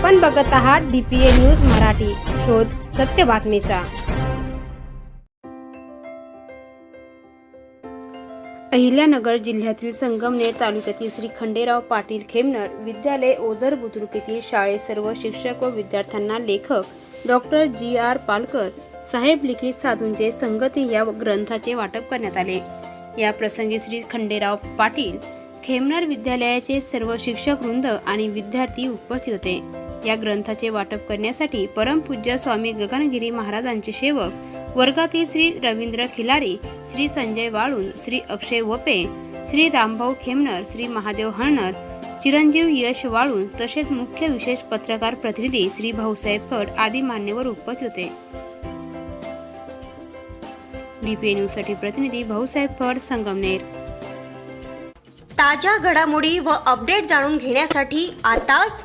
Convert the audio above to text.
आपण बघत आहात डीपीए न्यूज मराठी. शोध सत्य बातमीचा. अहिल्यानगर जिल्ह्यातील संगमनेर तालुक्यातील श्री खंडेराव पाटील खेमनर विद्यालय ओझर बुद्रुक येथील शाळेत सर्व शिक्षक व विद्यार्थ्यांना लेखक डॉक्टर जी आर पालकर साहेब लिखित साधूंचे संगती या ग्रंथाचे वाटप करण्यात आले. या प्रसंगी श्री खंडेराव पाटील खेमनर विद्यालयाचे सर्व शिक्षक वृंद आणि विद्यार्थी उपस्थित होते. या ग्रंथाचे वाटप करण्यासाठी परमपूज्य स्वामी गगनगिरी महाराजांचे सेवक वर्गातील श्री रवींद्र खिलारी श्री संजय वाळून श्री अक्षय वपे श्री रामभाऊ खेमनर श्री महादेव हळणर चिरंजीव यश वाळून तसेच मुख्य विशेष पत्रकार प्रतिनिधी श्री भाऊसाहेब फड आदी मान्यवर उपस्थित होते. डीपीए न्यूजसाठी प्रतिनिधी भाऊसाहेब फड संगमनेर. ताज्या घडामोडी व अपडेट जाणून घेण्यासाठी आताच